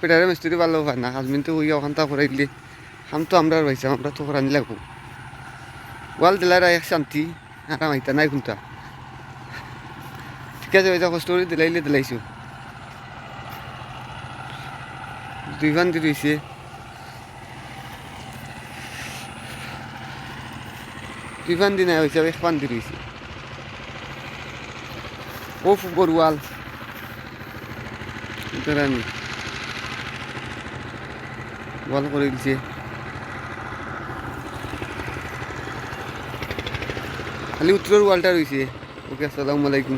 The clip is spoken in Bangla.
পেটারে মিস্ত্রি ভালো হয় না। হাজমিন তো হইয়া ওখান তা করাই দিলে। কাম তো আমরা আর পাইছি আমরা তো করানি লাগবো। ওয়াল দিলার এক শান্তি। আরাম আইতা নাই কোনটা। ঠিক আছে ওইটা কষ্ট করে দিলাইলে দিলাইছো। দুই ভান দি রয়েছে দুই ভান নাই হয়েছে এক পান দি রয়েছে ও ফুবর ওয়াল। আমি ওয়াল করে দিচ্ছে খালি উত্তরের ওয়ালটা রয়েছে। ওকে আসসালামু আলাইকুম।